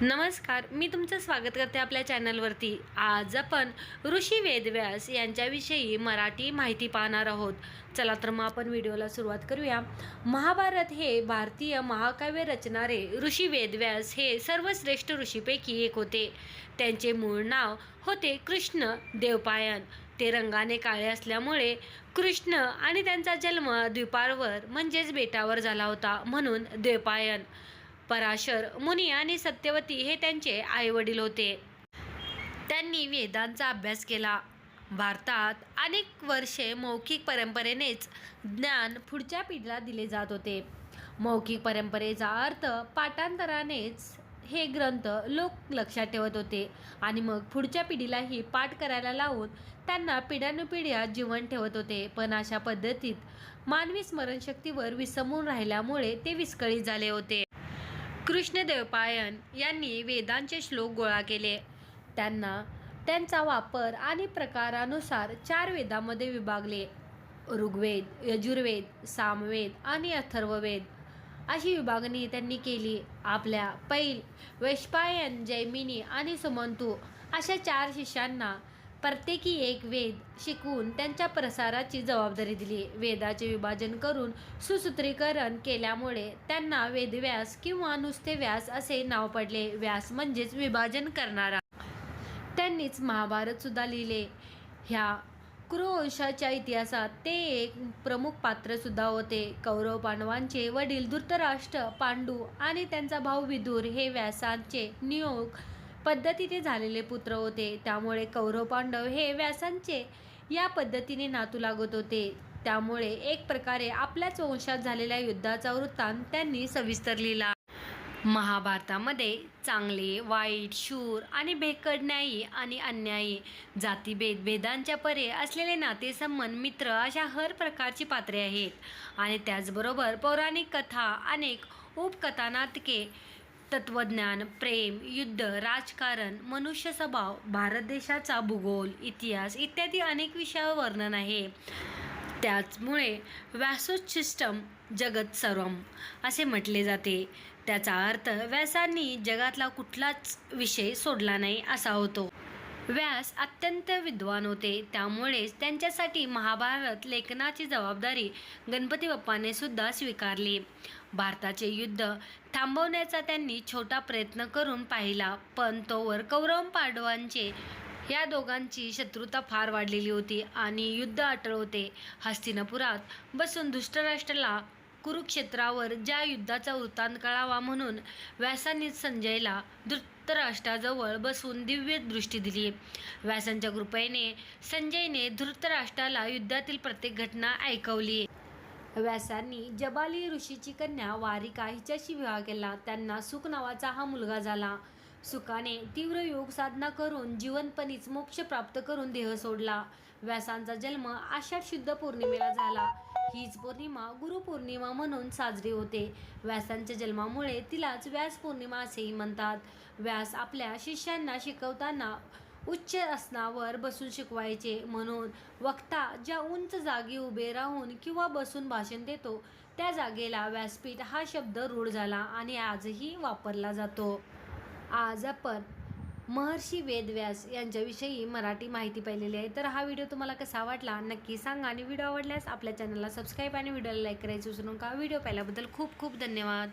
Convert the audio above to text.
नमस्कार मी तुमचं स्वागत करते आपल्या चॅनलवरती. आज आपण ऋषी वेदव्यास यांच्याविषयी मराठी माहिती पाहणार आहोत. चला तर मग आपण व्हिडिओला सुरुवात करूया. महाभारत हे भारतीय महाकाव्य रचणारे ऋषी वेदव्यास हे सर्वश्रेष्ठ ऋषीपैकी एक होते. त्यांचे मूळ नाव होते कृष्ण देवपायन. ते रंगाने काळे असल्यामुळे कृष्ण आणि त्यांचा जन्म द्वीपारवर म्हणजेच बेटावर झाला होता म्हणून देवपायन. पराशर मुनी आणि सत्यवती हे त्यांचे आईवडील होते. त्यांनी वेदांचा अभ्यास केला. भारतात अनेक वर्षे मौखिक परंपरेनेच ज्ञान पुढच्या पिढीला दिले जात होते. मौखिक परंपरेचा अर्थ पाठांतरानेच हे ग्रंथ लोक लक्षात ठेवत होते आणि मग पुढच्या पिढीलाही पाठ करायला लावून त्यांना पिढ्यानुपिढ्या जीवन ठेवत होते. पण अशा पद्धतीत मानवी स्मरणशक्तीवर विसमून राहिल्यामुळे ते विस्कळीत झाले होते. कृष्णदेवपायन यांनी वेदांचे श्लोक गोळा केले. त्यांना त्यांचा वापर आणि प्रकारानुसार चार वेदामध्ये विभागले. ऋग्वेद यजुर्वेद सामवेद आणि अथर्ववेद. अशी विभागणी त्यांनी केली. आपल्या पैल वैश्पायन जैमिनी आणि सुमंतू अशा चार शिष्यांना प्रत्येकी एक वेद शिकवून त्यांच्या प्रसाराची जबाबदारी दिली. वेदाचे विभाजन करून सुसूत्रीकरण केल्यामुळे त्यांना वेदव्यास किंवा नुसते व्यास असे नाव पडले. व्यास म्हणजेच विभाजन करणारा. त्यांनीच महाभारत सुद्धा लिहिले. ह्या कुरुवंशाच्या इतिहासात ते एक प्रमुख पात्र सुद्धा होते. कौरव पांडवांचे वडील धृतराष्ट्र पांडू आणि त्यांचा भाऊ विदूर हे व्यासांचे नियोग पद्धतीने झालेले पुत्र होते. त्यामुळे कौरव पांडव हे व्यासांचे या पद्धतीने नातू लागत होते. त्यामुळे एक प्रकारे आपल्याच वंशात झालेल्या युद्धाचा वृत्तांत त्यांनी सविस्तर लिहिला महाभारतामध्ये चांगले वाईट शूर आणि भेकड न्यायी आणि अन्यायी जातीभेद भेदांच्या परे असलेले नातेसंबंध मित्र अशा हर प्रकारची पात्रे आहेत. आणि त्याचबरोबर पौराणिक कथा अनेक उपकथानातके तत्वज्ञान प्रेम युद्ध राजकारण मनुष्य स्वभाव भारत देशाचा भूगोल इतिहास इत्यादी अनेक विषयावर वर्णन आहे. त्याचमुळे व्यासोच्छिष्टम जगत सर्वम असे म्हटले जाते. त्याचा अर्थ व्यासांनी जगातला कुठलाच विषय सोडला नाही असा होतो. व्यास अत्यंत विद्वान होते. त्यामुळेच त्यांच्यासाठी महाभारत लेखनाची जबाबदारी गणपती बाप्पाने सुद्धा स्वीकारली. भारताचे युद्ध थांबवण्याचा त्यांनी छोटा प्रयत्न करून पाहिला. पण तोवर कौरव पांडवांचे या दोघांची शत्रुता फार वाढलेली होती आणि युद्ध अटळ होते. हस्तिनापुरात बसून धृष्टराष्ट्राला कुरुक्षेत्रावर ज्या युद्धाचा वृत्तांत कळावा म्हणून व्यासांनी संजयला धृतराष्ट्राजवळ बसून दिव्य दृष्टी दिली. व्यासांच्या कृपेने संजयने धृतराष्ट्राला युद्धातील प्रत्येक घटना ऐकवली. व्यासांनी जबाली ऋषीची कन्या वारिका हिच्याशी विवाह केला. त्यांना सुख नावाचा हा मुलगा झाला. सुखाने तीव्र योग साधना करून जीवनपणीच मोक्ष प्राप्त करून देह सोडला. व्यासांचा जन्म आषाढ शुद्ध पौर्णिमेला झाला. हीच पौर्णिमा गुरुपौर्णिमा म्हणून साजरी होते. व्यासांच्या जन्मामुळे तिलाच व्यास पौर्णिमा असेही म्हणतात. व्यास आपल्या शिष्यांना शिकवताना उच्च आसनावर बसून शिकवायचे म्हणून वक्ता ज्या उंच जागी उभे राहून किंवा बसून भाषण देतो त्या जागेला व्यासपीठ हा शब्द रूढ झाला आणि आजही वापरला जातो. आज आपण महर्षी वेदव्यास यांच्याविषयी मराठी माहिती पाहिलेली आहे. तर हा व्हिडिओ तुम्हाला कसा वाटला नक्की सांगा आणि व्हिडिओ आवडल्यास आपल्या चॅनलला सबस्क्राईब आणि व्हिडिओला लाईक करायचं विसरू नका. व्हिडिओ पाहिल्याबद्दल खूप खूप धन्यवाद.